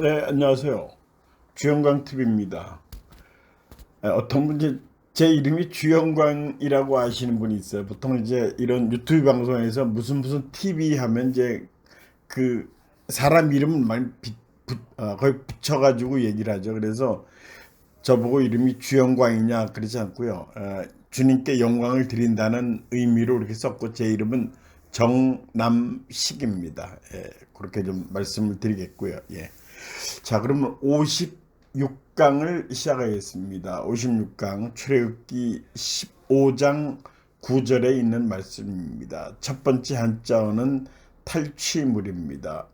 네, 안녕하세요. 주영광 TV입니다. 어떤 분이 제 이름이 주영광이라고 아시는 분이 있어요. 보통 이제 이런 유튜브 방송에서 무슨 무슨 TV 하면 이제 그 사람 이름을 많이 비, 붙, 어, 거의 붙여가지고 얘기를 하죠. 그래서 저보고 이름이 주영광이냐 그러지 않고요. 어, 주님께 영광을 드린다는 의미로 이렇게 썼고 제 이름은 정남식입니다. 예, 그렇게 좀 말씀을 드리겠고요. 예. 자, 그러면 56강을 시작하겠습니다. 56강 출애굽기 15장 9절에 있는 말씀입니다. 첫 번째 한자어는 탈취물입니다.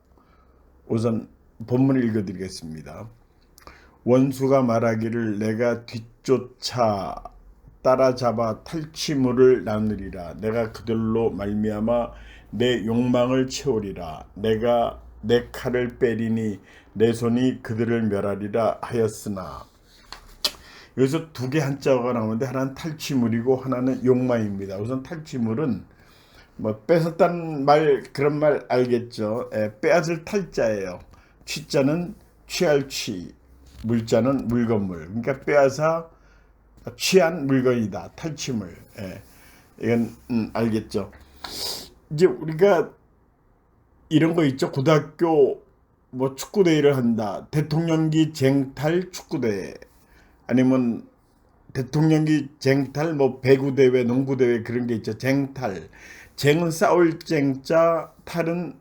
우선 본문을 읽어드리겠습니다. 원수가 말하기를 내가 뒤쫓아 따라잡아 탈취물을 나누리라 내가 그들로 말미암아 내 욕망을 채우리라 내가 내 칼을 빼리니 내 손이 그들을 멸하리라 하였으나 여기서 두 개 한자가 나오는데 하나는 탈취물이고 하나는 욕망입니다. 우선 탈취물은 뭐 뺏었다는 말 그런 말 알겠죠. 에, 빼앗을 탈자예요. 취자는 취할 취, 물자는 물건물. 그러니까 빼앗아 취한 물건이다. 탈취물. 예. 이건 음, 알겠죠. 이제 우리가 이런 거 있죠. 고등학교 뭐 축구 대회를 한다. 대통령기 쟁탈 축구 대회 아니면 대통령기 쟁탈 뭐 배구 대회, 농구 대회 그런 게 있죠. 쟁탈. 쟁은 싸울 쟁자, 탈은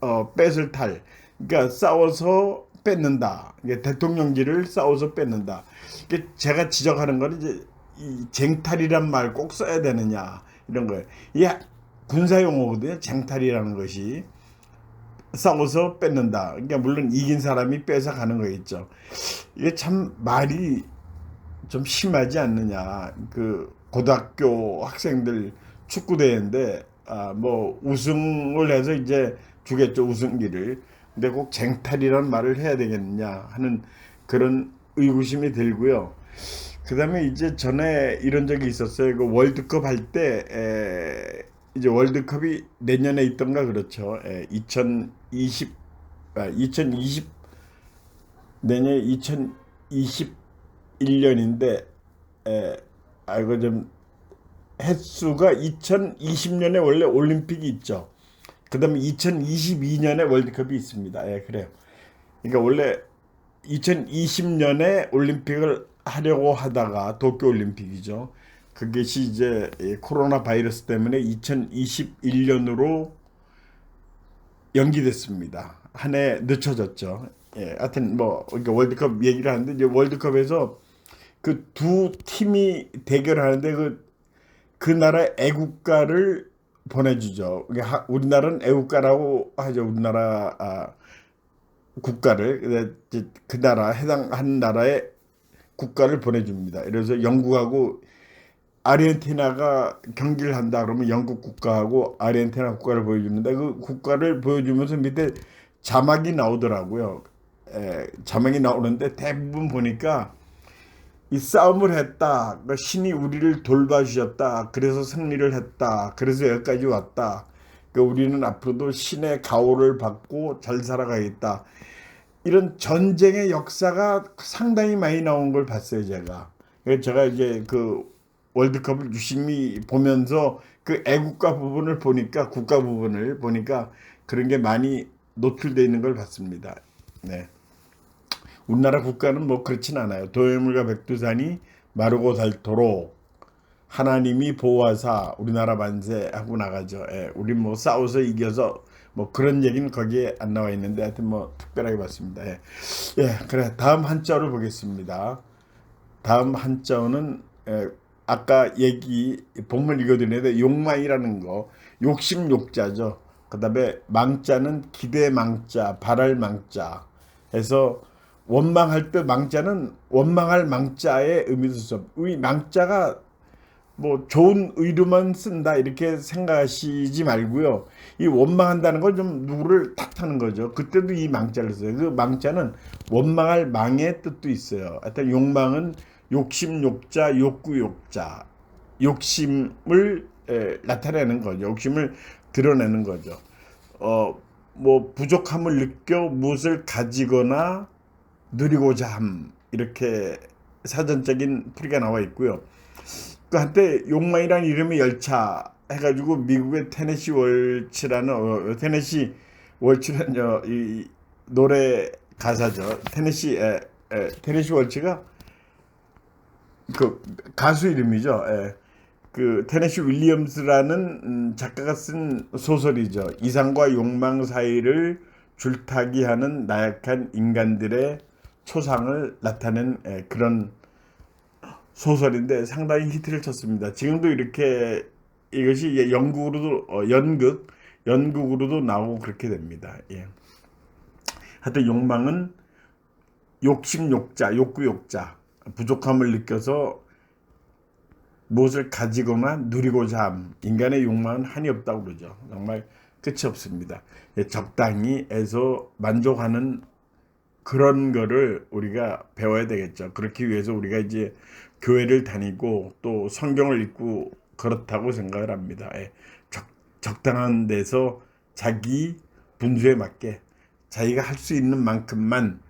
어 뺏을 탈. 그러니까 싸워서 뺏는다. 이게 대통령기를 싸워서 뺏는다. 이게 제가 지적하는 거는 이제 이 쟁탈이란 말 꼭 써야 되느냐 이런 거예요. 이게 군사 용어거든요. 쟁탈이라는 것이 싸워서 뺏는다. 그러니까 물론 이긴 사람이 뺏어 가는 거겠죠. 이게 참 말이 좀 심하지 않느냐. 그 고등학교 학생들 축구 대회인데 아 뭐 우승을 해서 이제 주겠죠 우승기를. 근데 꼭 쟁탈이란 말을 해야 되겠느냐 하는 그런 의구심이 들고요. 그다음에 이제 전에 이런 적이 있었어요. 그 월드컵 할 때 이제 월드컵이 내년에 있던가 그렇죠. 에, 2020 아, 2020 내년 2021년인데 에, 아이고 좀 횟수가 2020년에 원래 올림픽이 있죠. 그다음에 2022년에 월드컵이 있습니다. 예, 그래요. 그러니까 원래 2020년에 올림픽을 하려고 하다가 도쿄 올림픽이죠. 그것이 이제 코로나 바이러스 때문에 2021년으로 연기됐습니다. 한 해 늦춰졌죠. 예, 하여튼 뭐 그러니까 월드컵 얘기를 하는데 이제 월드컵에서 그 두 팀이 대결하는데 그 그 나라 애국가를 보내주죠. 그러니까 우리나라는 애국가라고 하죠. 우리나라 아, 국가를 그 나라 해당하는 나라의 국가를 보내줍니다. 그래서 영국하고 아르헨티나가 경기를 한다 그러면 영국 국가하고 아르헨티나 국가를 보여주는데 그 국가를 보여주면서 밑에 자막이 나오더라고요. 에, 자막이 나오는데 대부분 보니까 이 싸움을 했다. 그 신이 우리를 돌봐주셨다. 그래서 승리를 했다. 그래서 여기까지 왔다. 그 우리는 앞으로도 신의 가호를 받고 잘 살아가겠다. 이런 전쟁의 역사가 상당히 많이 나온 걸 봤어요, 제가. 제가 이제 그 월드컵을 유심히 보면서 그 애국가 부분을 보니까 국가 부분을 보니까 그런 게 많이 노출되어 있는 걸 봤습니다. 네. 우리나라 국가는 뭐 그렇진 않아요. 도해물과 백두산이 마르고 닳도록 하나님이 보호하사 우리나라 만세 하고 나가죠. 예, 우리 뭐 싸워서 이겨서 뭐 그런 얘기는 거기에 안 나와 있는데 하여튼 뭐 특별하게 봤습니다. 예, 예 그래 다음 한자어를 보겠습니다. 다음 한자어는 예, 아까 얘기 본문 읽어드렸는데 욕망이라는 거 욕심 욕자죠. 그 다음에 망자는 기대 망자, 바랄 망자 해서 원망할 때 망자는 원망할 망자의 의미도 있어. 이 망자가 뭐 좋은 의도만 쓴다 이렇게 생각하시지 말고요. 이 원망한다는 건 좀 누구를 탓하는 거죠. 그때도 이 망자를 써요. 그 망자는 원망할 망의 뜻도 있어요. 하여튼 욕망은 욕심 욕자, 욕구 욕자, 욕심을 에, 나타내는 거죠. 욕심을 드러내는 거죠. 어 뭐 부족함을 느껴 무엇을 가지거나 누리고자 함 이렇게 사전적인 풀이가 나와 있고요. 그 한때 욕망이라는 이름의 열차 해가지고 미국의 테네시 월츠라는 어, 테네시 월츠라는 어, 이 노래 가사죠. 테네시 에, 에, 테네시 월츠가 그 가수 이름이죠. 예. 그 테네시 윌리엄스라는 음, 작가가 쓴 소설이죠. 이상과 욕망 사이를 줄타기하는 나약한 인간들의 초상을 나타낸 예, 그런 소설인데 상당히 히트를 쳤습니다. 지금도 이렇게 이것이 영국으로도 어, 연극 연극으로도 나오고 그렇게 됩니다. 예. 하여튼 욕망은 욕심 욕자, 욕구 욕자, 부족함을 느껴서 무엇을 가지거나 누리고자 함. 인간의 욕망은 한이 없다고 그러죠. 정말 끝이 없습니다. 예, 적당히 해서 만족하는 그런 거를 우리가 배워야 되겠죠. 그렇기 위해서 우리가 이제 교회를 다니고 또 성경을 읽고 그렇다고 생각을 합니다. 예, 적, 적당한 데서 자기 분수에 맞게 자기가 할 수 있는 만큼만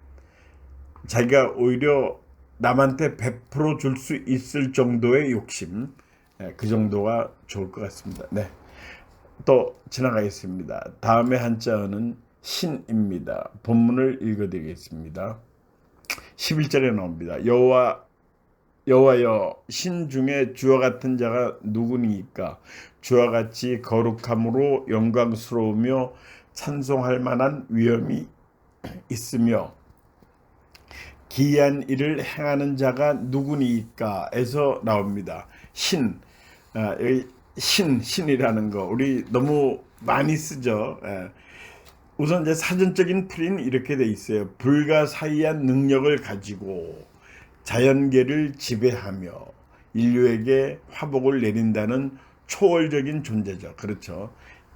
자기가 오히려 남한테 베풀어 줄 수 있을 정도의 욕심, 예, 그 정도가 좋을 것 같습니다. 네. 또 지나가겠습니다. 다음에 한자어는 신입니다. 본문을 읽어드리겠습니다. 11절에 나옵니다. 여호와 여호와여 신 중에 주와 같은 자가 누구니까 주와 같이 거룩함으로 영광스러우며 찬송할 만한 위엄이 있으며 기이한 일을 행하는 자가 누구니까에서 나옵니다. 신, 아, 신, 신이라는 거 우리 너무 많이 쓰죠. 예. 우선 이제 사전적인 풀이는 이렇게 돼 있어요. 불가사의한 능력을 가지고 자연계를 지배하며 인류에게 화복을 내린다는 초월적인 존재죠. 그렇죠.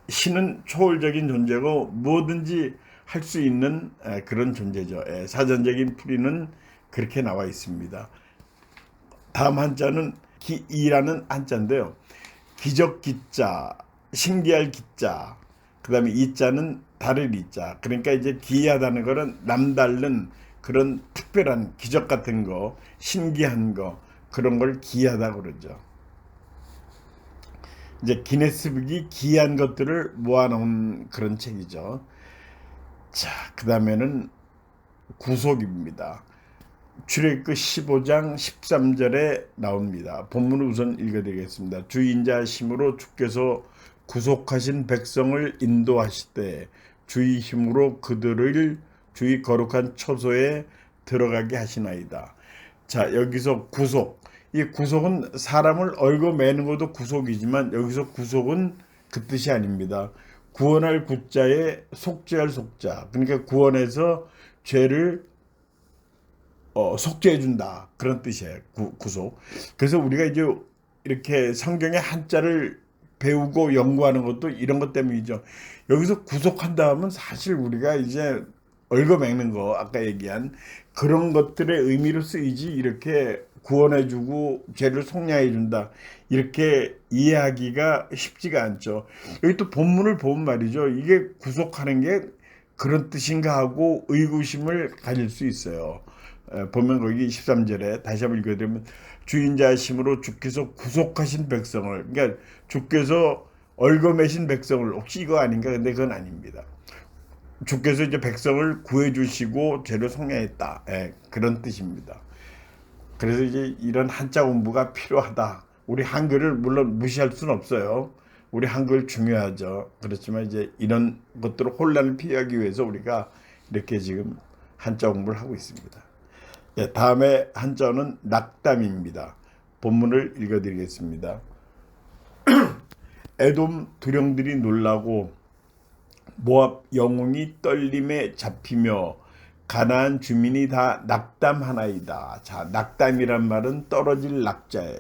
신은 초월적인 존재고 뭐든지 할 수 있는 에, 그런 존재죠. 예, 사전적인 풀이는 그렇게 나와 있습니다. 다음 한자는 기이라는 한자인데요. 기적 기자, 신기할 기자, 그 다음에 이자는 다를 이자. 그러니까 이제 기이하다는 거는 남다른 그런 특별한 기적 같은 거, 신기한 거, 그런 걸 기이하다고 그러죠. 이제 기네스북이 기이한 것들을 모아놓은 그런 책이죠. 자, 그 다음에는 구속입니다. 출애굽 15장 13절에 나옵니다. 본문을 우선 읽어드리겠습니다. 주 인자 힘으로 주께서 구속하신 백성을 인도하시되 주의 힘으로 그들을 주의 거룩한 처소에 들어가게 하시나이다. 자, 여기서 구속. 이 구속은 사람을 얽어매는 것도 구속이지만 여기서 구속은 그 뜻이 아닙니다. 구원할 구자에 속죄할 속자. 그러니까 구원해서 죄를 어, 속죄해 준다. 그런 뜻이에요. 구, 구속. 그래서 우리가 이제 이렇게 성경의 한자를 배우고 연구하는 것도 이런 것 때문이죠. 여기서 구속한다 하면 사실 우리가 이제 얽어매는 거 아까 얘기한 그런 것들의 의미로 쓰이지 이렇게 구원해주고 죄를 속량해준다 이렇게 이해하기가 쉽지가 않죠. 여기 또 본문을 보면 말이죠. 이게 구속하는 게 그런 뜻인가 하고 의구심을 가질 수 있어요. 보면 거기 13절에 다시 한번 읽어드리면 주인자심으로 주께서 구속하신 백성을 그러니까 주께서 얽어매신 백성을 혹시 이거 아닌가 근데 그건 아닙니다. 주께서 이제 백성을 구해 주시고 죄를 속량했다. 예, 그런 뜻입니다. 그래서 이제 이런 한자 공부가 필요하다. 우리 한글을 물론 무시할 수는 없어요. 우리 한글 중요하죠. 그렇지만 이제 이런 것들을 혼란을 피하기 위해서 우리가 이렇게 지금 한자 공부를 하고 있습니다. 예, 다음에 한자는 낙담입니다. 본문을 읽어드리겠습니다. 에돔 두령들이 놀라고 모압 영웅이 떨림에 잡히며 가나안 주민이 다 낙담하나이다. 자, 낙담이란 말은 떨어질 낙자예요.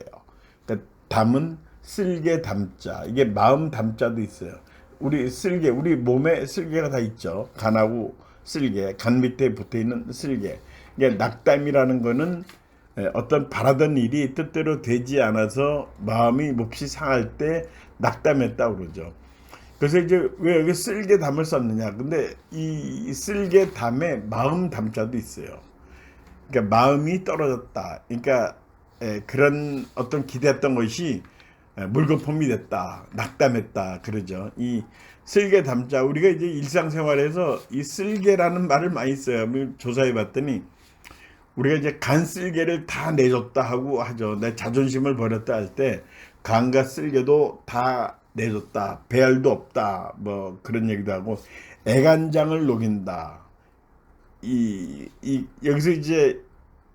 그러니까 담은 쓸개 담자. 이게 마음 담자도 있어요. 우리 쓸개, 우리 몸에 쓸개가 다 있죠. 간하고 쓸개, 간 밑에 붙어 있는 쓸개. 이게 낙담이라는 거는 어떤 바라던 일이 뜻대로 되지 않아서 마음이 몹시 상할 때 낙담했다 그러죠. 그래서 이제 왜 여기 쓸개 담을 썼느냐? 근데 이 쓸개 담에 마음 담자도 있어요. 그러니까 마음이 떨어졌다. 그러니까 에, 그런 어떤 기대했던 것이 에, 물거품이 됐다, 낙담했다 그러죠. 이 쓸개 담자 우리가 이제 일상생활에서 이 쓸개라는 말을 많이 써요. 뭐 조사해 봤더니 우리가 이제 간 쓸개를 다 내줬다 하고 하죠. 내 자존심을 버렸다 할 때 간과 쓸개도 다 내줬다. 배알도 없다. 뭐 그런 얘기도 하고 애간장을 녹인다. 이, 이 여기서 이제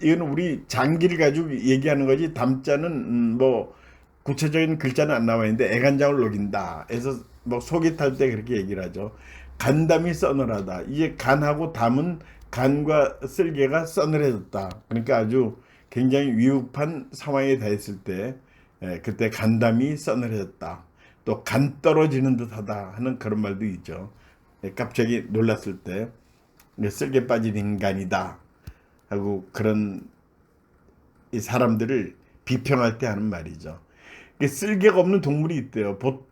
이건 우리 장기를 가지고 얘기하는 거지 담자는 음, 뭐 구체적인 글자는 안 나와 있는데 애간장을 녹인다. 해서 뭐 속이 탈 때 그렇게 얘기를 하죠. 간담이 서늘하다. 이게 간하고 담은 간과 쓸개가 서늘해졌다. 그러니까 아주 굉장히 위급한 상황에 닿았을 때 예, 그때 간담이 서늘해졌다. 또 간 떨어지는 듯하다 하는 그런 말도 있죠. 예, 갑자기 놀랐을 때 쓸개 빠진 인간이다 하고 그런 이 사람들을 비평할 때 하는 말이죠. 쓸개가 없는 동물이 있대요. 보,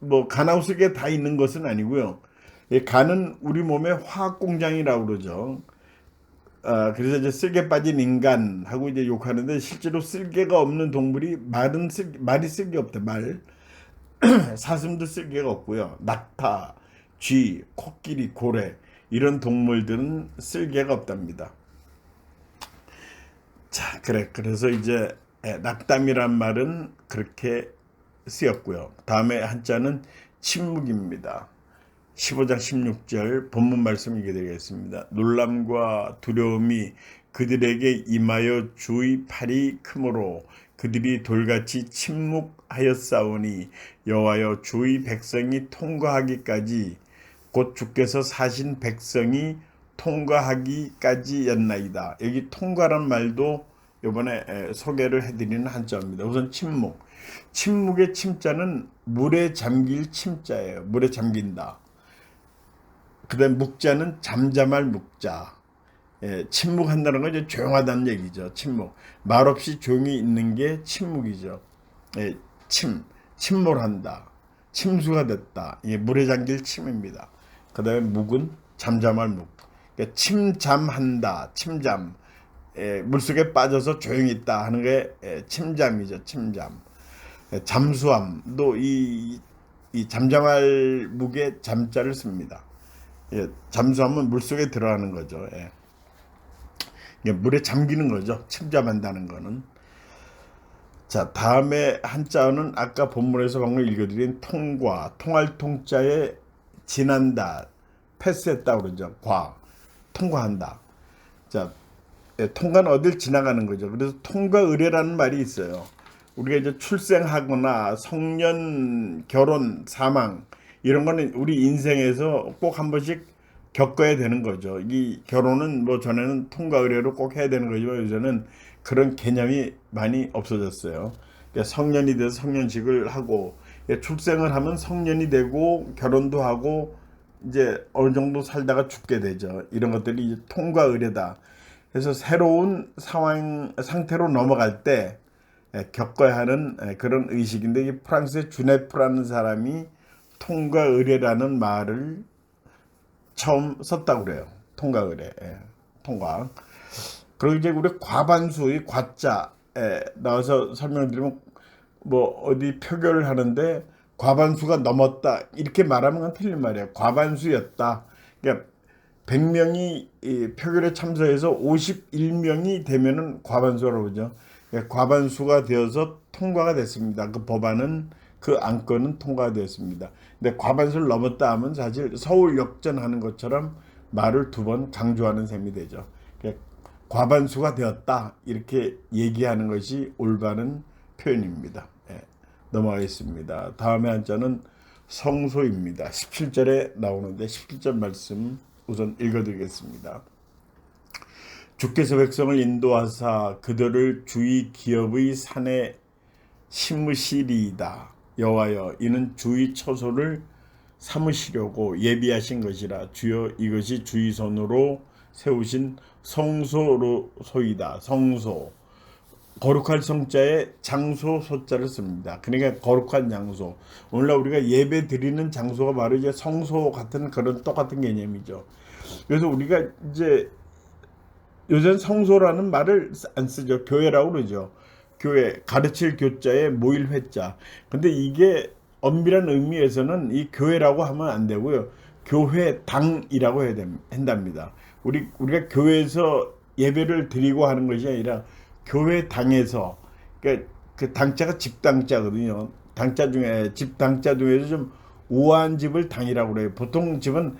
뭐 간하고 쓸개 다 있는 것은 아니고요. 이 간은 우리 몸의 화학 공장이라고 그러죠. 아, 그래서 이제 쓸개 빠진 인간 하고 이제 욕하는데 실제로 쓸개가 없는 동물이 말은 쓸 말이 쓸개 없대 말 사슴도 쓸개가 없고요. 낙타, 쥐, 코끼리, 고래 이런 동물들은 쓸개가 없답니다. 자, 그래. 그래서 이제 예, 낙담이란 말은 그렇게 쓰였고요. 다음에 한자는 침묵입니다. 15장 16절 본문 말씀 읽게 되겠습니다. 놀람과 두려움이 그들에게 임하여 주의 팔이 크므로 그들이 돌같이 침묵 하였사오니 여호와여 주의 백성이 통과하기까지 곧 주께서 사신 백성이 통과하기까지였나이다. 여기 통과란 말도 이번에 소개를 해드리는 한자입니다. 우선 침묵. 침묵의 침자는 물에 잠길 침자예요. 물에 잠긴다. 그다음 묵자는 잠잠할 묵자. 예, 침묵한다는 건 이제 조용하다는 얘기죠. 침묵. 말 없이 조용히 있는 게 침묵이죠. 예, 침, 침몰한다. 침수가 됐다. 이게 물에 잠길 침입니다. 그 다음에 묵은 잠잠할 묵. 그러니까 침잠한다. 침잠. 예, 물속에 빠져서 조용히 있다 하는 게 예, 침잠이죠. 침잠. 예, 잠수함도 이, 이 잠잠할 묵에 잠자를 씁니다. 예, 잠수하면 물속에 들어가는 거죠. 예. 예, 물에 잠기는 거죠. 침잠한다는 거는. 자, 다음에 한자어는 아까 본문에서 방금 읽어드린 통과, 통할 통자에 지난다, 패스했다 그러죠. 과, 통과한다. 자, 예, 통과는 어딜 지나가는 거죠. 그래서 통과 의례라는 말이 있어요. 우리가 이제 출생하거나 성년, 결혼, 사망 이런 거는 우리 인생에서 꼭 한 번씩 겪어야 되는 거죠. 이 결혼은 뭐 전에는 통과 의례로 꼭 해야 되는 거지만 요새는 그런 개념이 많이 없어졌어요. 그러니까 성년이 돼서 성년식을 하고 출생을 하면 성년이 되고 결혼도 하고 이제 어느 정도 살다가 죽게 되죠. 이런 것들이 이제 통과 의례다. 그래서 새로운 상황 상태로 넘어갈 때 겪어야 하는 그런 의식인데 이 프랑스의 주네프라는 사람이 통과 의례라는 말을 처음 썼다고 그래요. 통과 의례. 예, 통과. 그리고 이제 우리 과반수의 과자에 나와서 설명드리면 뭐 어디 표결을 하는데 과반수가 넘었다 이렇게 말하면 그건 틀린 말이에요. 과반수였다. 그러니까 100명이 표결에 참석해서 51명이 되면은 과반수라고 그러죠. 그러니까 과반수가 되어서 통과가 됐습니다. 그 법안은 그 안건은 통과되었습니다. 근데 과반수를 넘었다 하면 사실 서울 역전하는 것처럼 말을 두 번 강조하는 셈이 되죠. 과반수가 되었다 이렇게 얘기하는 것이 올바른 표현입니다. 예, 넘어가겠습니다. 다음에 한자는 성소입니다. 17절에 나오는데 17절 말씀 우선 읽어드리겠습니다. 주께서 백성을 인도하사 그들을 주의 기업의 산에 심으시리이다. 여호와여 이는 주의 처소를 삼으시려고 예비하신 것이라 주여 이것이 주의 손으로 세우신 성소로 소이다. 성소 거룩할 성자에 장소 소자를 씁니다. 그러니까 거룩한 장소. 오늘날 우리가 예배 드리는 장소가 바로 이제 성소 같은 그런 똑같은 개념이죠. 그래서 우리가 이제 요즘 성소라는 말을 안 쓰죠. 교회라고 그러죠. 교회 가르칠 교자에 모일 회자. 근데 이게 엄밀한 의미에서는 이 교회라고 하면 안 되고요. 교회 당이라고 해야 됩- 한답니다. 우리 우리가 교회에서 예배를 드리고 하는 것이 아니라 교회 당에서 그러니까 그 당자가 집 당자거든요. 당자 중에 집 당자 중에서 좀 우아한 집을 당이라고 그래요. 보통 집은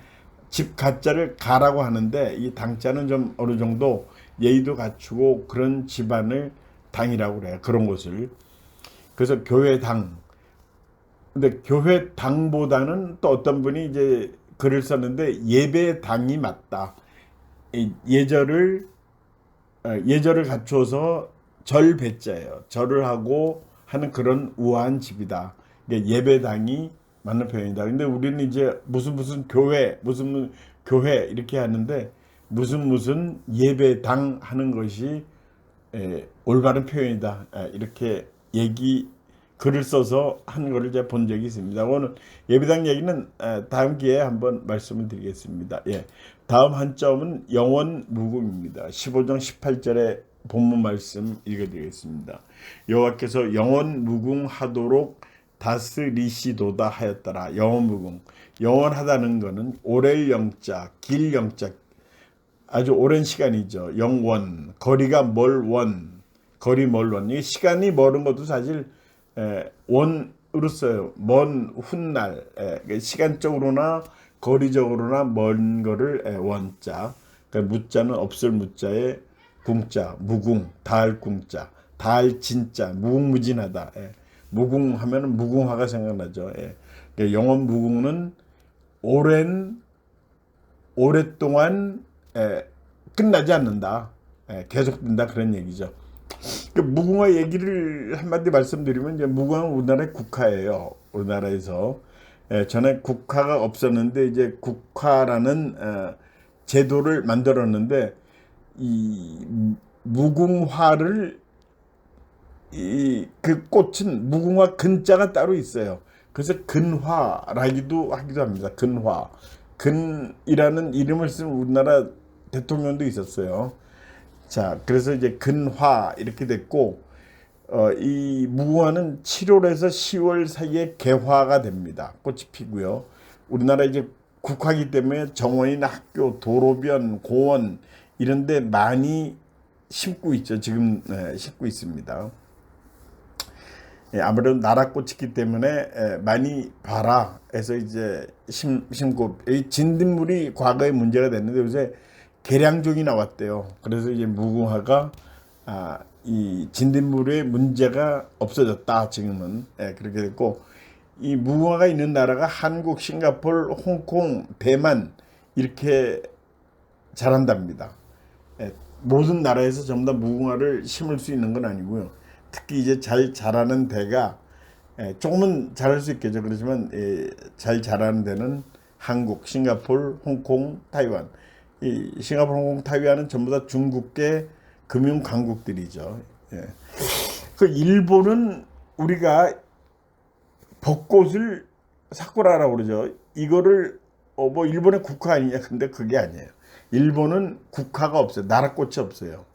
집 가자를 가라고 하는데 이 당자는 좀 어느 정도 예의도 갖추고 그런 집안을 당이라고 그래요. 그런 곳을. 그래서 교회 당. 근데 교회 당보다는 또 어떤 분이 이제 글을 썼는데 예배 당이 맞다. 이 예절을 어, 예절을 갖춰서 절배자예요. 절을 하고 하는 그런 우아한 집이다. 예배당이 맞는 표현이다. 근데 우리는 이제 무슨 무슨 교회, 무슨 교회 이렇게 하는데 무슨 무슨 예배당 하는 것이 에, 올바른 표현이다. 에, 이렇게 얘기 글을 써서 한 거를 제가 본 적이 있습니다. 오늘 예배당 얘기는 에, 다음 기회에 한번 말씀을 드리겠습니다. 예. 다음 한 점은 영원 무궁입니다. 15장 18절의 본문 말씀 읽어드리겠습니다. 여호와께서 영원 무궁하도록 다스리시도다 하였더라. 영원 무궁. 영원하다는 것은 오렐 영자, 길 영자, 아주 오랜 시간이죠. 영원, 거리가 멀 원, 거리 멀 원. 이 시간이 멀은 것도 사실 에, 원으로 써요. 먼 훗날, 에, 시간적으로나 거리적으로나 먼 거를 에, 원자. 그러니까 무자는 없을 무자에 궁자, 무궁, 달 궁자, 달 진자, 무궁무진하다. 예. 무궁하면 무궁화가 생각나죠. 예. 그러니까 영원 무궁은 오랜 오랫동안 에, 끝나지 않는다. 에, 계속된다 그런 얘기죠. 그 무궁화 얘기를 한마디 말씀드리면 이제 무궁화는 우리나라의 국화예요. 우리나라에서 에, 전에 국화가 없었는데 이제 국화라는 어, 제도를 만들었는데 이 무궁화를 이 그 꽃은 무궁화 근자가 따로 있어요. 그래서 근화라기도 하기도 합니다. 근화. 근이라는 이름을 쓴 우리나라 대통령도 있었어요. 자, 그래서 이제 근화 이렇게 됐고 어, 이 무궁화는 7월에서 10월 사이에 개화가 됩니다. 꽃이 피고요. 우리나라 이제 국화기 때문에 정원이나 학교, 도로변, 공원 이런 데 많이 심고 있죠. 지금 네, 심고 있습니다. 예, 아무래도 나라꽃이기 때문에 에, 많이 봐라 해서 이제 심, 심고 이 진딧물이 과거에 문제가 됐는데 요새 계량종이 나왔대요. 그래서 이제 무궁화가 아, 이 진딧물의 문제가 없어졌다 지금은 예, 그렇게 됐고 이 무궁화가 있는 나라가 한국, 싱가폴, 홍콩, 대만 이렇게 잘한답니다. 예, 모든 나라에서 전부 다 무궁화를 심을 수 있는 건 아니고요. 특히 이제 잘 자라는 데가 예, 조금은 잘할 수 있겠죠. 그렇지만 예, 잘 자라는 데는 한국, 싱가폴, 홍콩, 타이완. 이 싱가폴, 홍콩, 타이완은 전부 다 중국계 금융 강국들이죠. 예. 그 일본은 우리가 벚꽃을 사쿠라라고 그러죠. 이거를 어, 뭐 일본의 국화 아니냐? 근데 그게 아니에요. 일본은 국화가 없어요. 나라꽃이 없어요.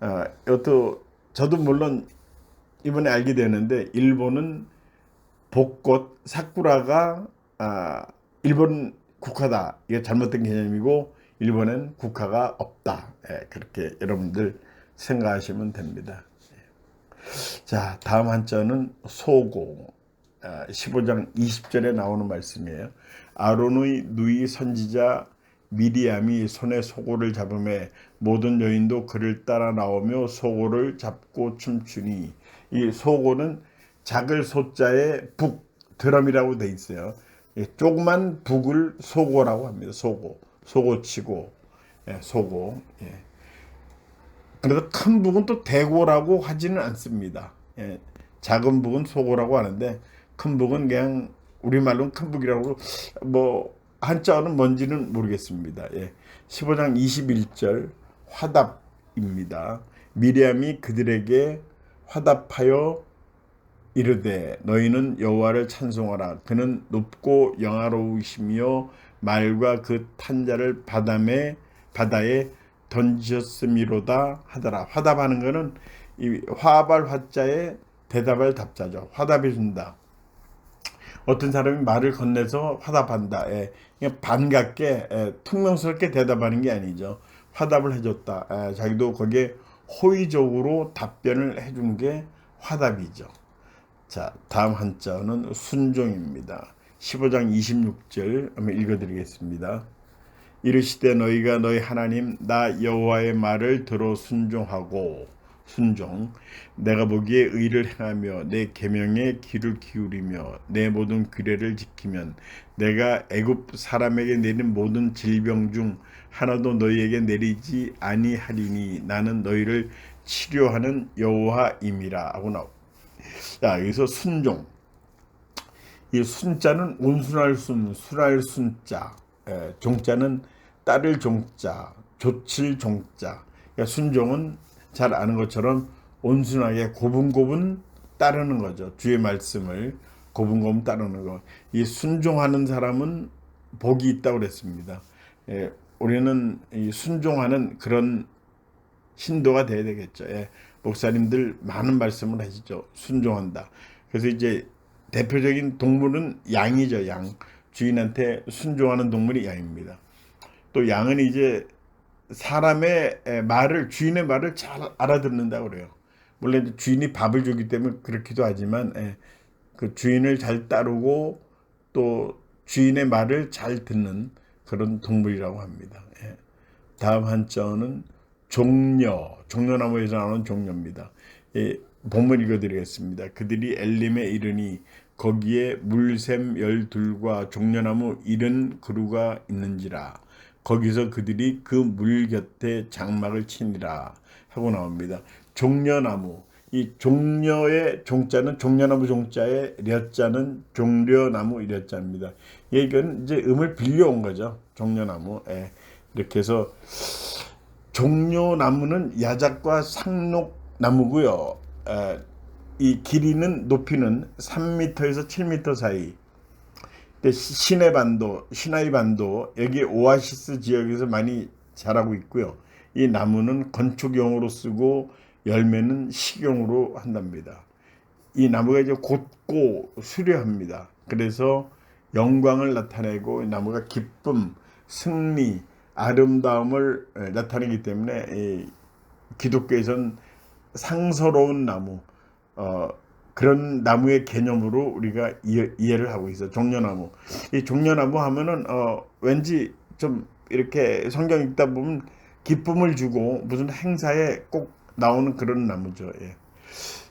어, 이것도 저도 물론 이번에 알게 되는데 일본은 벚꽃 사쿠라가 아, 일본 국화다. 이게 잘못된 개념이고 일본엔 국화가 없다. 예, 그렇게 여러분들 생각하시면 됩니다. 예. 자, 다음 한자는 소고. 아, 15장 20절에 나오는 말씀이에요. 아론의 누이 선지자 미리암이 손에 소고를 잡음에 모든 여인도 그를 따라 나오며 소고를 잡고 춤추니 이 소고는 작을 소자에 북 드럼이라고 돼 있어요. 예, 조그만 북을 소고라고 합니다. 소고 소고치고 예, 소고. 예. 그래서 큰 북은 또 대고라고 하지는 않습니다. 예, 작은 북은 소고라고 하는데 큰 북은 그냥 우리말로는 큰 북이라고 뭐 한자어는 뭔지는 모르겠습니다. 예. 15장 21절 화답입니다. 미리암이 그들에게 화답하여 이르되 너희는 여호와를 찬송하라 그는 높고 영화로우시며 말과 그 탄자를 바다에 바다에 던지셨음이로다 하더라. 화답하는 것은 이 화발 화자에 대답할 답자죠. 화답해 준다. 어떤 사람이 말을 건네서 화답한다. 예, 반갑게 예, 퉁명스럽게 대답하는 게 아니죠. 화답을 해줬다. 예, 자기도 거기에 호의적으로 답변을 해준 게 화답이죠. 자, 다음 한자는 순종입니다. 15장 26절 한번 읽어드리겠습니다. 이르시되 너희가 너희 하나님 나 여호와의 말을 들어 순종하고 순종 내가 보기에 의를 행하며 내 계명에 귀를 기울이며 내 모든 규례를 지키면 내가 애굽 사람에게 내린 모든 질병 중 하나도 너희에게 내리지 아니하리니 나는 너희를 치료하는 여호와임이라 하고 나옵니다. 자, 여기서 순종. 이 순자는 온순할 순, 순할 순자. 에, 종자는 따를 종자, 조칠 종자. 그러니까 순종은 잘 아는 것처럼 온순하게 고분고분 따르는 거죠. 주의 말씀을 고분고분 따르는 거. 이 순종하는 사람은 복이 있다고 그랬습니다. 예, 우리는 이 순종하는 그런 신도가 돼야 되겠죠. 예, 목사님들 많은 말씀을 하시죠. 순종한다. 그래서 이제 대표적인 동물은 양이죠. 양. 주인한테 순종하는 동물이 양입니다. 또 양은 이제 사람의 에, 말을 주인의 말을 잘 알아듣는다 그래요. 물론 주인이 밥을 주기 때문에 그렇기도 하지만 에, 그 주인을 잘 따르고 또 주인의 말을 잘 듣는 그런 동물이라고 합니다. 예. 다음 한자어는 종려, 종려나무에서 나오는 종려입니다. 예, 본문 읽어드리겠습니다. 그들이 엘림에 이르니 거기에 물샘 열둘과 종려나무 이른 그루가 있는지라 거기서 그들이 그 물 곁에 장막을 치니라 하고 나옵니다. 종려나무 이 종려의 종자는 종려나무 종자의 려자는 종려나무 이려자입니다. 이건 이제 음을 빌려온 거죠. 종려나무. 예. 이렇게 해서 종려나무는 야작과 상록나무고요. 에, 이 길이는 높이는 3m에서 7m 사이. 시내 반도, 시나이 반도 여기 오아시스 지역에서 많이 자라고 있고요. 이 나무는 건축용으로 쓰고 열매는 식용으로 한답니다. 이 나무가 이제 곧고 수려합니다. 그래서 영광을 나타내고 이 나무가 기쁨, 승리, 아름다움을 에, 나타내기 때문에 이 기독교에선 상서로운 나무 어, 그런 나무의 개념으로 우리가 이해, 이해를 하고 있어요. 종려나무. 이 종려나무 하면은 어, 왠지 좀 이렇게 성경 읽다 보면 기쁨을 주고 무슨 행사에 꼭 나오는 그런 나무죠. 예.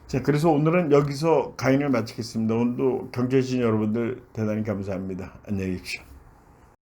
자, 그래서 오늘은 여기서 강의를 마치겠습니다. 오늘도 경제신 여러분들 대단히 감사합니다. 안녕히 계십시오.